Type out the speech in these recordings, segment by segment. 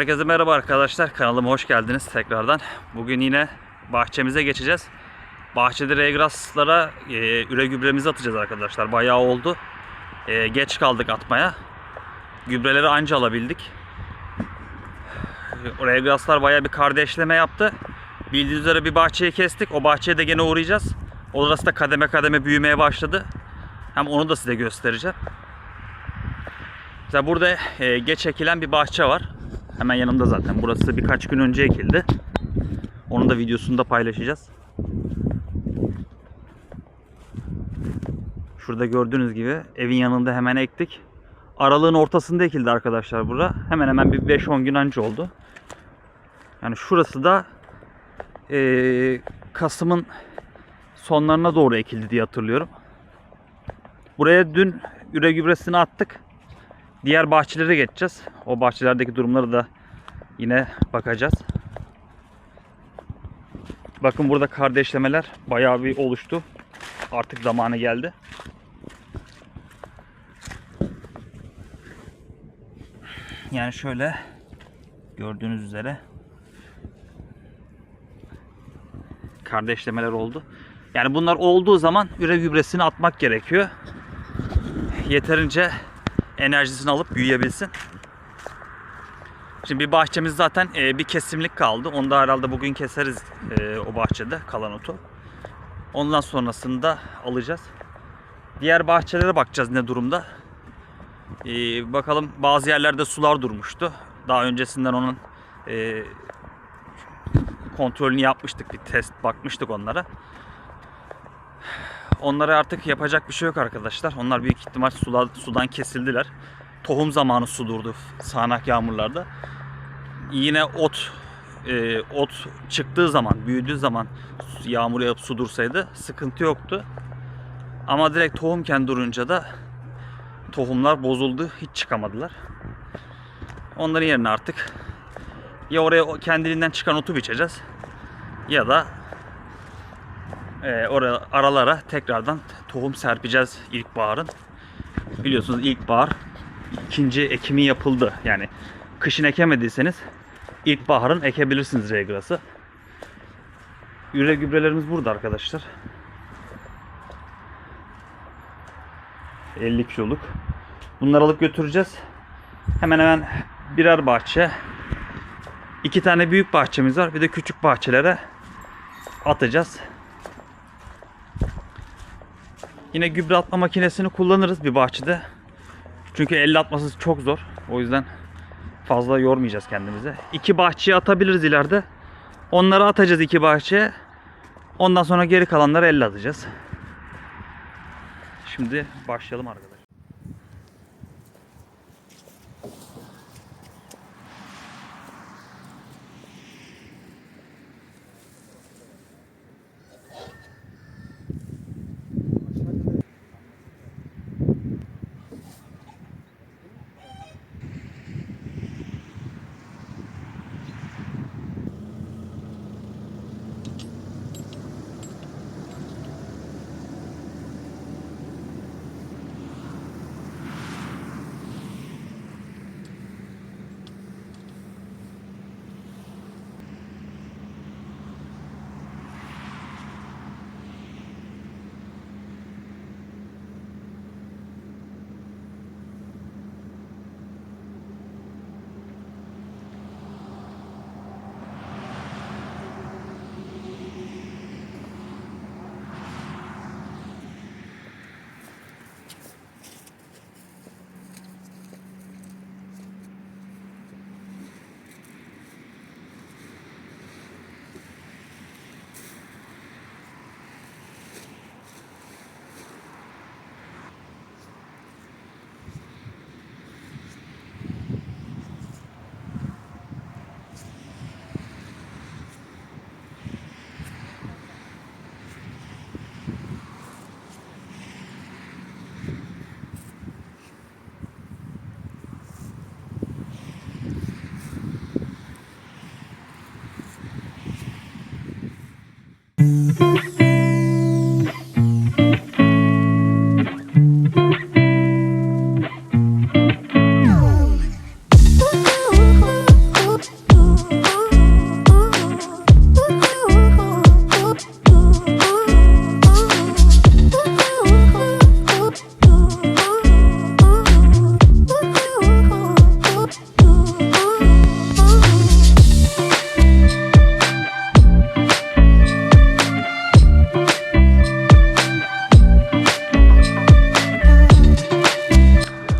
Herkese merhaba arkadaşlar. Kanalıma hoş geldiniz tekrardan. Bugün yine bahçemize geçeceğiz. Bahçede regraslara e, üre gübremizi atacağız arkadaşlar. Bayağı oldu. E, geç kaldık atmaya. Gübreleri anca alabildik. Regraslar bayağı bir kardeşleme yaptı. Bildiğiniz üzere bir bahçeyi kestik. O bahçeye de gene uğrayacağız. Orası da kademe kademe büyümeye başladı. Hem onu da size göstereceğim. Mesela burada e, geç ekilen bir bahçe var. Hemen yanımda zaten. Burası birkaç gün önce ekildi. Onun da videosunu da paylaşacağız. Şurada gördüğünüz gibi evin yanında hemen ektik. Aralığın ortasında ekildi arkadaşlar bura. Hemen hemen bir 5-10 gün önce oldu. Yani şurası da e, Kasım'ın sonlarına doğru ekildi diye hatırlıyorum. Buraya dün üre gübresini attık. Diğer bahçelere geçeceğiz. O bahçelerdeki durumları da yine bakacağız. Bakın burada kardeşlemeler bayağı bir oluştu. Artık zamanı geldi. Yani şöyle gördüğünüz üzere kardeşlemeler oldu. Yani bunlar olduğu zaman üre gübresini atmak gerekiyor. Yeterince enerjisini alıp büyüyebilsin. Şimdi bir bahçemiz zaten e, bir kesimlik kaldı. Onu da herhalde bugün keseriz e, o bahçede kalan otu. Ondan sonrasında alacağız. Diğer bahçelere bakacağız ne durumda. E, bakalım bazı yerlerde sular durmuştu. Daha öncesinden onun e, kontrolünü yapmıştık. Bir test bakmıştık onlara. Onlara artık yapacak bir şey yok arkadaşlar. Onlar büyük ihtimal sular, sudan kesildiler. Tohum zamanı su durdu sağanak yağmurlarda. Yine ot e, ot çıktığı zaman, büyüdüğü zaman yağmur yağıp su dursaydı sıkıntı yoktu. Ama direkt tohumken durunca da tohumlar bozuldu. Hiç çıkamadılar. Onların yerine artık ya oraya kendiliğinden çıkan otu biçeceğiz ya da e, oraya aralara tekrardan tohum serpeceğiz ilkbaharın. Biliyorsunuz ilkbahar ikinci ekimi yapıldı. Yani kışın ekemediyseniz ilkbaharın ekebilirsiniz regrası. Üre gübrelerimiz burada arkadaşlar. 50 kiloluk. Bunları alıp götüreceğiz. Hemen hemen birer bahçe. iki tane büyük bahçemiz var. Bir de küçük bahçelere atacağız. Yine gübre atma makinesini kullanırız bir bahçede. Çünkü elle atması çok zor. O yüzden fazla yormayacağız kendimize. İki bahçeye atabiliriz ileride. Onları atacağız iki bahçeye. Ondan sonra geri kalanları elle atacağız. Şimdi başlayalım arkadaşlar.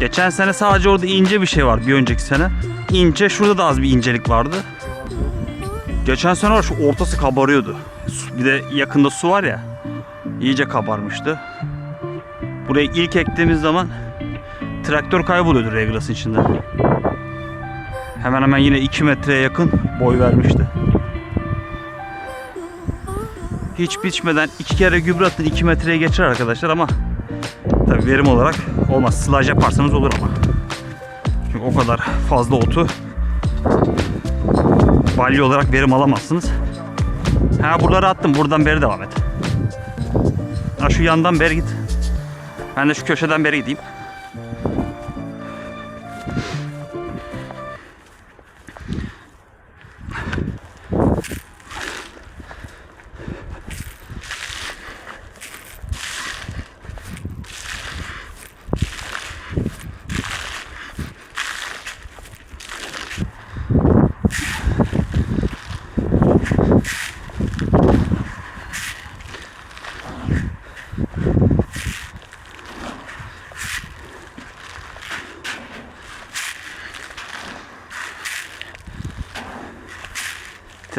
Geçen sene sadece orada ince bir şey var bir önceki sene. İnce şurada da az bir incelik vardı. Geçen sene var şu ortası kabarıyordu. Bir de yakında su var ya. iyice kabarmıştı. Burayı ilk ektiğimiz zaman traktör kayboluyordu Regulas'ın içinde. Hemen hemen yine 2 metreye yakın boy vermişti. Hiç biçmeden iki kere gübre atın 2 metreye geçer arkadaşlar ama tabi verim olarak olmaz. Sılaj yaparsanız olur ama. Çünkü o kadar fazla otu balya olarak verim alamazsınız. Ha buraları attım. Buradan beri devam et. Ha şu yandan beri git. Ben de şu köşeden beri gideyim.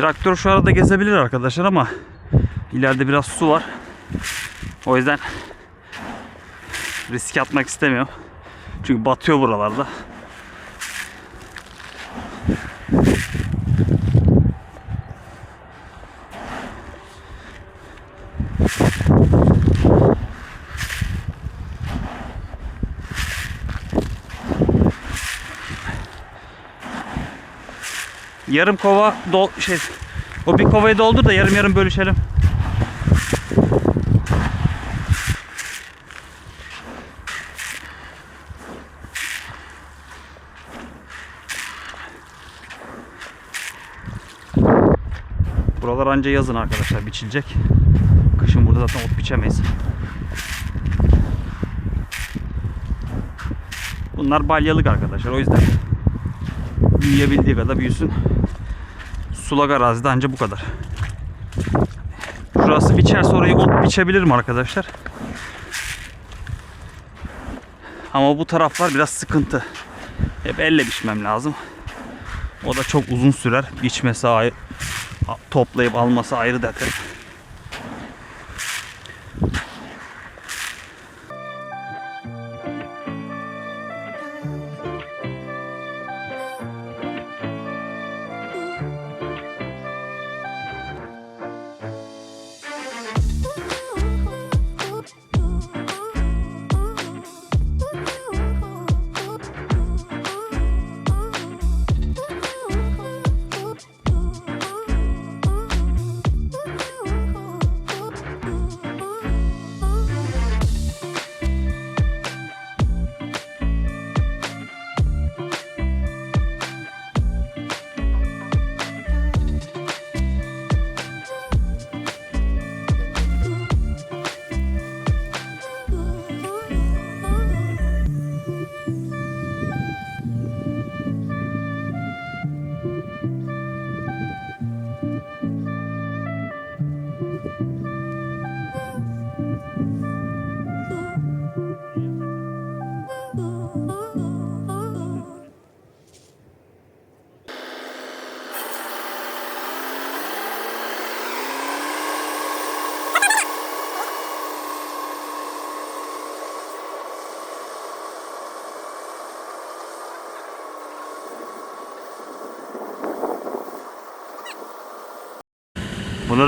Traktör şu arada gezebilir arkadaşlar ama ileride biraz su var. O yüzden risk atmak istemiyorum. Çünkü batıyor buralarda. Yarım kova dol şey o bir kovayı doldur da yarım yarım bölüşelim. Buralar anca yazın arkadaşlar biçilecek. Kışın burada zaten ot biçemeyiz. Bunlar balyalık arkadaşlar o yüzden büyüyebildiği kadar büyüsün. Sulak arazide anca bu kadar. Şurası biçerse orayı ot biçebilirim arkadaşlar. Ama bu taraflar biraz sıkıntı. Hep elle biçmem lazım. O da çok uzun sürer. Biçmesi ayrı, toplayıp alması ayrı dert.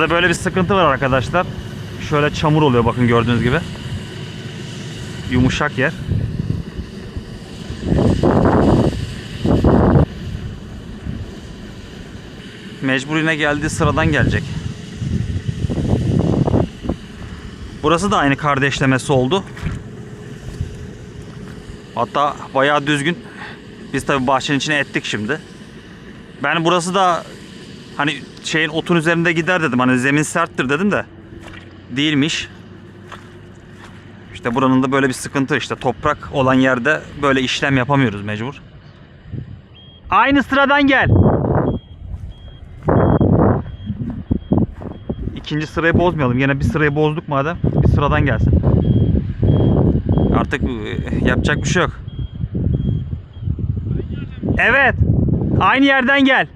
Bunda da böyle bir sıkıntı var arkadaşlar. Şöyle çamur oluyor bakın gördüğünüz gibi. Yumuşak yer. Mecbur yine geldiği sıradan gelecek. Burası da aynı kardeşlemesi oldu. Hatta bayağı düzgün. Biz tabi bahçenin içine ettik şimdi. Ben burası da hani şeyin otun üzerinde gider dedim. Hani zemin serttir dedim de değilmiş. İşte buranın da böyle bir sıkıntı işte toprak olan yerde böyle işlem yapamıyoruz mecbur. Aynı sıradan gel. İkinci sırayı bozmayalım. Yine bir sırayı bozduk madem. Bir sıradan gelsin. Artık e, yapacak bir şey yok. Evet. Aynı yerden gel.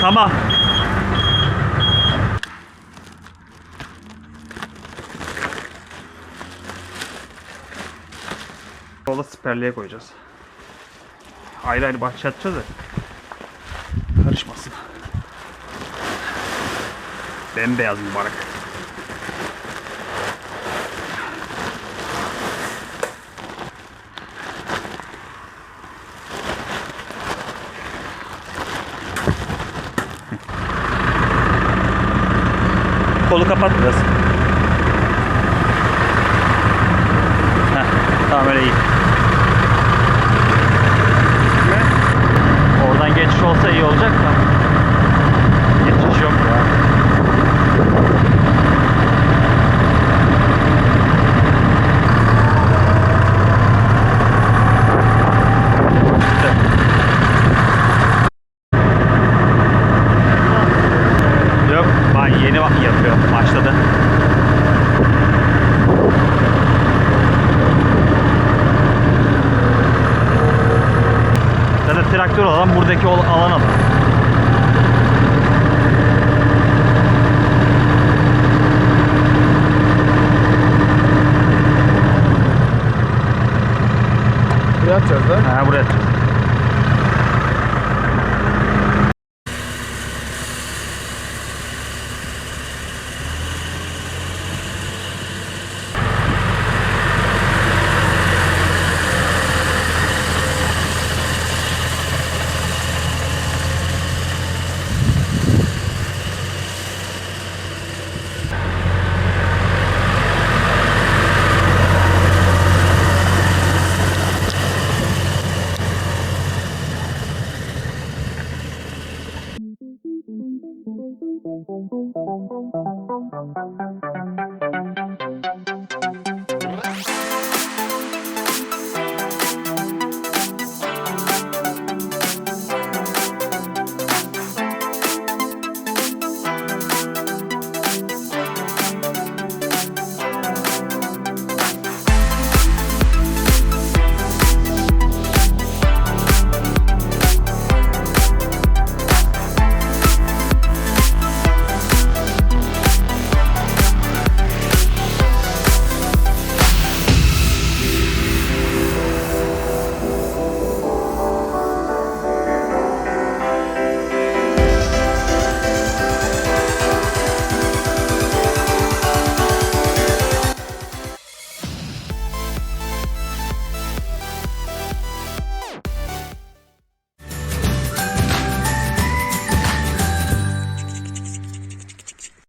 Tamam. Yola siperliğe koyacağız. Ayrı ayrı bahçe atacağız da karışmasın. Bembeyaz mübarek. Kolu kapat biraz. Heh, tamam öyle iyi. İyi olacak da. Geçiş yok ya. Yok, ben yeni yapıyor. Başladı. Zaten traktör olan buradaki alan alır. Ne yapacağız da? Ha buraya atacağız.